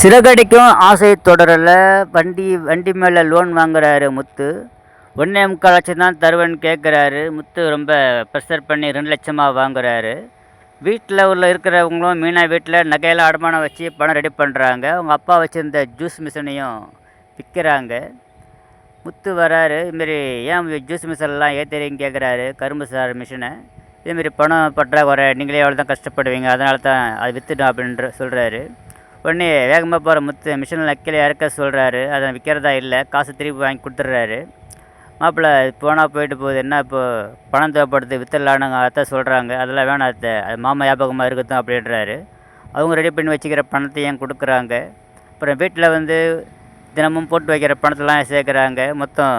சிறகடிக்கும் ஆசை தொடரில். வண்டி வண்டி மேலே லோன் வாங்குறாரு முத்து. ஒன்றே முக்கால் லட்சம் தான் தருவேன்னு கேட்குறாரு முத்து ரொம்ப ப்ரெஷர் பண்ணி ரெண்டு லட்சமாக வாங்குறாரு. வீட்டில் உள்ள இருக்கிறவங்களும் மீனா வீட்டில் நகையெல்லாம் அடமானம் வச்சு பணம் ரெடி பண்ணுறாங்க அவங்க அப்பா வச்சுருந்த ஜூஸ் மிஷினையும் விற்கிறாங்க முத்து வராரு. இதுமாரி ஏன் ஜூஸ் மிஷின்லாம் ஏற்றுறீங்கன்னு கேட்குறாரு கரும்பு சார் மிஷினை இதுமாரி பணம் பற்றாக்குறை நீங்களே எவ்வளோ தான் கஷ்டப்படுவீங்க அதனால தான் அது விற்றுடும் அப்படின்ற சொல்கிறாரு உடனே வேகமாக போகிற முத்து மிஷினில் கீழே இறக்க சொல்கிறாரு அதை விற்கிறதா இல்லை காசு திருப்பி வாங்கி கொடுத்துட்றாரு. மாப்பிள்ளை போனால் போயிட்டு போகுது. என்ன இப்போது பணம் தேவைப்படுது வித்துடலான்னு அத்தை சொல்கிறாங்க அதெல்லாம் வேணாம் அத்தை. அது மாமா ஞாபகமாக இருக்கட்டும் அப்படின்றாரு. அவங்க ரெடி பண்ணி வச்சுக்கிற பணத்தையும் கொடுக்குறாங்க? அப்புறம் வீட்டில் வந்து தினமும் போட்டு வைக்கிற பணத்தெல்லாம் சேர்க்குறாங்க. மொத்தம்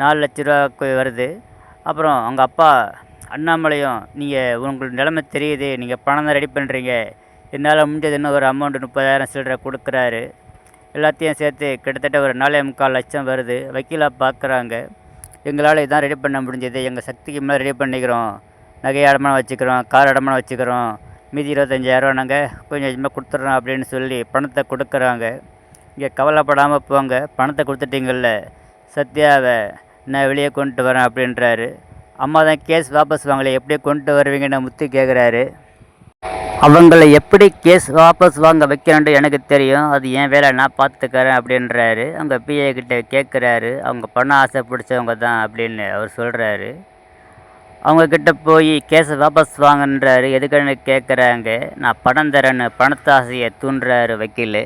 நாலு லட்ச ரூபா வருது. அப்புறம் அவங்க அப்பா அண்ணாமலையும் நீங்கள் உங்களுக்கு நிலைமை தெரியுது. நீங்கள் பணம் தான் ரெடி பண்ணுறீங்க என்னால் முடிஞ்சது இன்னும் ஒரு அமௌண்ட்டு முப்பதாயிரம் சில்லறை கொடுக்குறாரு. எல்லாத்தையும் சேர்த்து கிட்டத்தட்ட ஒரு நாலே முக்கால் லட்சம் வருது. வக்கீலாக பார்க்குறாங்க. எங்களால் இதான் ரெடி பண்ண முடிஞ்சது. எங்கள் சக்திக்கு மேலே ரெடி பண்ணிக்கிறோம். நகை அடமானம் வச்சுக்கிறோம். கார் அடமானம் வச்சுக்கிறோம். மீதி இருபத்தஞ்சாயிரரூவா நாங்கள் கொஞ்சம் கொஞ்சமாக கொடுத்துட்றோம் அப்படின்னு சொல்லி பணத்தை கொடுக்குறாங்க. இங்கே கவலைப்படாமல் போங்க. பணத்தை கொடுத்துட்டீங்கள்ல சத்யாவை நான் வெளியே கொண்டுட்டு வரேன் அப்படின்றாரு. அம்மா தான் கேஸ் வாபஸ் வாங்கலை. எப்படியே கொண்டு வருவீங்கன்னு முத்து கேட்குறாரு அவங்கள எப்படி கேஸ் வாபஸ் வாங்க வைக்கணுன்ட்டு எனக்கு தெரியும். அது என் வேலை நான் பார்த்துக்கறேன் அப்படின்றாரு. அவங்க பிஏ கிட்ட கேட்குறாரு அவங்க பணம் ஆசை பிடிச்சவங்க தான் அப்படின்னு அவர் சொல்கிறாரு அவங்கக்கிட்ட போய் கேஸை வாபஸ் வாங்கன்றாரு. எதுக்குன்னு கேட்குறாங்க நான் பணம் தரேன்னு பணத்தாசையை தூண்டுறாரு வக்கீல்.